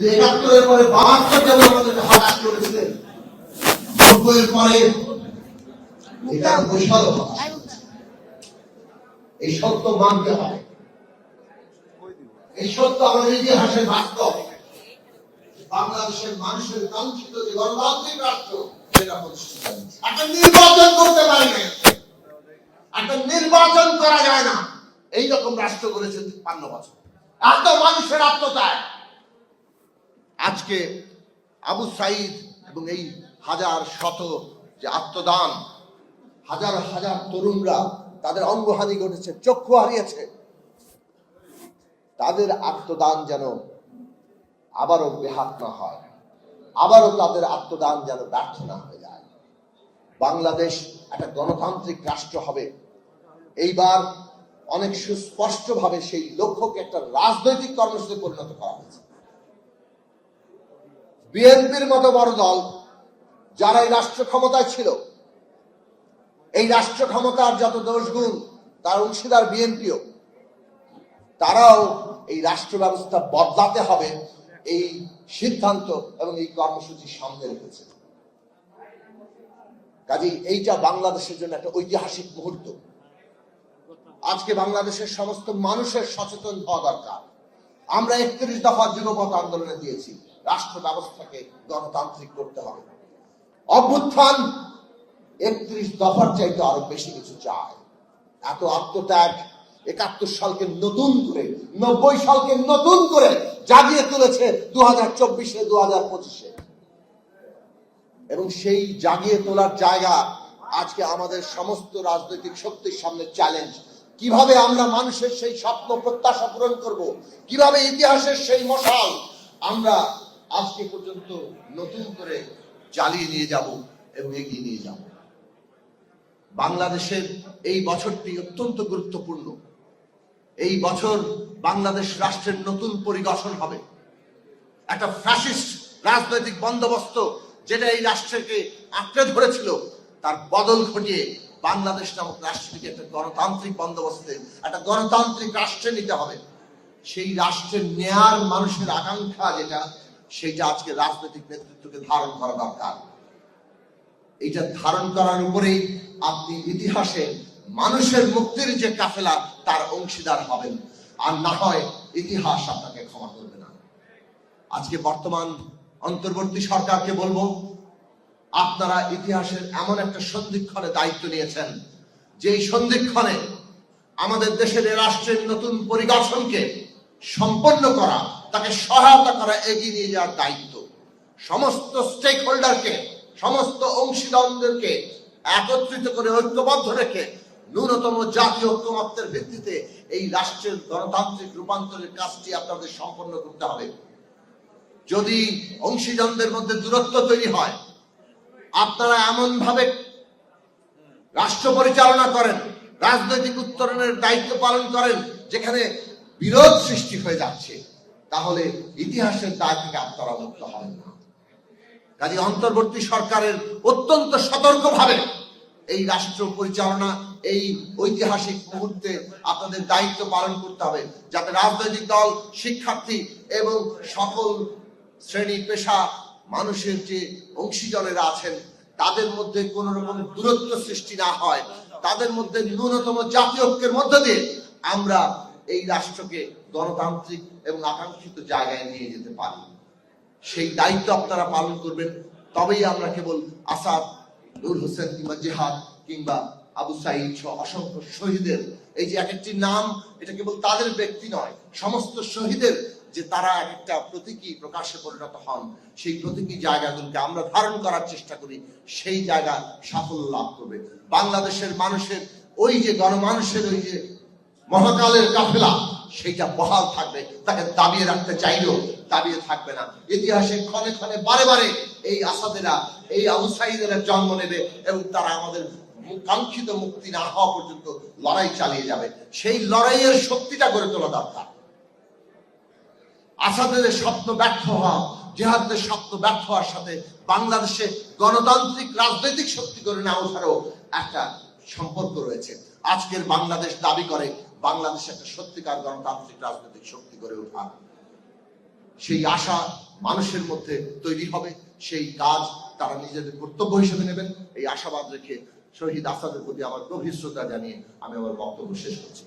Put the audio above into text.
একাত্তরের পরে বাহাত্তর যেমন আমাদেরকে হতাশ করেছিলেন নব্বইয়ের পরে এটা বৈশাল এই সত্য মানতে হবে এই সত্য আমাদের ইতিহাসের বাস্তব। বাংলাদেশের মানুষের কাঙ্ক্ষিত যে গণতান্ত্রিক রাষ্ট্র একটা নির্বাচন করতে পারি না একটা নির্বাচন করা যায় না। এই রকম রাষ্ট্র করেছে তিপ্পান্ন বছর। এত মানুষের আত্মত্যাগ। আজকে আবু সাইদ এবং এই হাজার শত যে আত্মদান, হাজার হাজার তরুণরা তাদের অঙ্গহানি ঘটেছে, চক্ষু হারিয়েছে। তাদের আত্মদান যেন আবারও বেহাত না হয়, আবারও তাদের আত্মদান যেন ব্যর্থ না হয়ে যায়। বাংলাদেশ একটা গণতান্ত্রিক রাষ্ট্র হবে। এইবার অনেক সুস্পষ্টভাবে সেই লক্ষ্যকে একটা রাজনৈতিক কর্মসূচিতে পরিণত করা হয়েছে। বিএনপির মতো বড় দল যারা এই রাষ্ট্র ক্ষমতায় ছিল, এই রাষ্ট্র ক্ষমতার যত দোষগুণ, তার অংশীদার বিএনপিও, তারাও এই রাষ্ট্র ব্যবস্থা বদলাতে হবে এই সিদ্ধান্ত এবং এই কর্মসূচি সামনে রেখেছে। কাজেই এইটা বাংলাদেশের জন্য একটা ঐতিহাসিক মুহূর্ত। আজকে বাংলাদেশের সমস্ত মানুষের সচেতন হওয়া দরকার। আমরা একত্রিশ দফা যুগপথ আন্দোলনে দিয়েছি। রাষ্ট্র ব্যবস্থাকে গণতান্ত্রিক করতে হবে। অভ্যুত্থান একত্রিশ দফার চাইতে আরও বেশি কিছু চায়। এত আত্মত্যাগ একাত্তর সালকে নতুন করে, নব্বই সালকে নতুন করে জাগিয়ে তুলেছে দু হাজার চব্বিশে দু হাজার পঁচিশে। এবং সেই জাগিয়ে তোলার জায়গা আজকে আমাদের সমস্ত রাজনৈতিক শক্তির সামনে চ্যালেঞ্জ কীভাবে আমরা মানুষের সেই স্বপ্ন প্রত্যাশা পূরণ করব? কীভাবে ইতিহাসের সেই মশাল আমরা আজকে পর্যন্ত নতুন করে জ্বালিয়ে নিয়ে যাব এবং এগিয়ে নিয়ে যাব। বাংলাদেশের এই বছরটি অত্যন্ত গুরুত্বপূর্ণ। এই বছর বাংলাদেশ রাষ্ট্রের নতুন পরিগঠন হবে। একটা ফ্যাসিস্ট রাজনৈতিক বন্দোবস্ত যেটা এই রাষ্ট্রকে আঁকড়ে ধরেছিল, তার বদল ঘটিয়ে বাংলাদেশ নামক রাষ্ট্রটিকে একটা গণতান্ত্রিক বন্দোবস্তে, একটা গণতান্ত্রিক রাষ্ট্রে নিতে হবে। সেই রাষ্ট্রের নেয়ার মানুষের আকাঙ্ক্ষা যেটা সেইটা আজকে রাজনৈতিক নেতৃত্বকে ধারণ করা দরকার। এইটা ধারণ করার উপরেই আপনি ইতিহাসে মানুষের মুক্তির যে কাফেলা, তার অংশীদার হবেন। আর না হয় ইতিহাস আপনাকে ক্ষমা করবে না। আজকে বর্তমান অন্তর্বর্তী সরকারকে বলব, আপনারা ইতিহাসের এমন একটা সন্ধিক্ষণে দায়িত্ব নিয়েছেন যে সন্ধিক্ষণে আমাদের দেশের রাষ্ট্রের নতুন পরিগঠনকে সম্পন্ন করা তাকে সহায়তা করা এগিয়ে নিয়ে যাওয়ার দায়িত্ব। সমস্ত স্টেক হোল্ডারকে সমস্ত অংশীদারদেরকে একত্রিত করে ঐক্যবদ্ধ রেখে ন্যূনতম জাতীয় ঐক্যমত্যের ভিত্তিতে এই রাষ্ট্রের গণতান্ত্রিক রূপান্তরের কাজটি আপনাদের সম্পন্ন করতে হবে। যদি অংশীজনদের মধ্যে দূরত্ব তৈরি হয়, আপনারা এমন ভাবে রাষ্ট্র পরিচালনা করেন, রাজনৈতিক উত্তরণের দায়িত্ব পালন করেন, যেখানে বিরোধ সৃষ্টি হয়ে যাচ্ছে। তাহলে ইতিহাসের দায় থেকে আপনারা হবেন না। কাজে অন্তর্বর্তী সরকারের অত্যন্ত সতর্কভাবে এই রাষ্ট্র পরিচালনা, এই ঐতিহাসিক মুহূর্তে আপনাদের দায়িত্ব পালন করতে হবে যাতে রাজনৈতিক দল, শিক্ষার্থী এবং সকল শ্রেণি পেশা মানুষের যে অংশীজনেরা আছেন, তাদের মধ্যে কোন রকম দূরত্ব সৃষ্টি না হয়। তাদের মধ্যে ন্যূনতম জাতীয় ঐক্যের মধ্য দিয়ে আমরা এই রাষ্ট্রকে গণতান্ত্রিক এবং আকাঙ্ক্ষিত জায়গায় নিয়ে যেতে পারি। সেই দায়িত্ব আপনারা পালন করবেন। তবেই আমরা কেবল আসাদ, নূর হোসেন কিংবা জেহাদ কিংবা আবু সাইদ সহ অসংখ্য শহীদের, এই যে এক একটি নাম, এটা কেবল তাদের ব্যক্তি নয়, সমস্ত শহীদের যে তারা এক একটা প্রতীকী প্রকাশে পরিণত হন, সেই প্রতীকী জায়গাগুলোকে আমরা ধারণ করার চেষ্টা করি, সেই জায়গা সাফল্য লাভ করবে। বাংলাদেশের মানুষের, ওই যে গণমানুষের ওই যে মহাকালের কাফেলা, সেইটা বহাল থাকবে। তাকে দাবিয়ে রাখতে চাইলেও দাবিয়ে থাকবে না। ইতিহাসে ক্ষণে ক্ষণে, বারে বারে এই আসাদেরা, এই আবু সাইদেরা জন্ম নেবে এবং তারা আমাদের কাঙ্ক্ষিত মুক্তি না হওয়া পর্যন্ত লড়াই চালিয়ে যাবে। সেই লড়াইয়ের শক্তিটা গড়ে তোলা দরকার। আসাদের স্বপ্ন ব্যর্থ হওয়া, জেহাদের স্বপ্ন ব্যর্থ হওয়ার সাথে বাংলাদেশে গণতান্ত্রিক, রাজনৈতিক শক্তি করে না ওঠারও একটা সম্পর্ক রয়েছে। আজকের বাংলাদেশ দাবি করে বাংলাদেশ একটা সত্যিকার গণতান্ত্রিক রাজনৈতিক শক্তি গড়ে ওঠা সেই আশা মানুষের মধ্যে তৈরি হবে, সেই কাজ তারা নিজেদের কর্তব্য হিসেবে নেবেন। এই আশাবাদ রেখে শহীদ আসাদের প্রতি আমার গভীর শ্রদ্ধা জানিয়ে আমি আমার বক্তব্য শেষ করছি।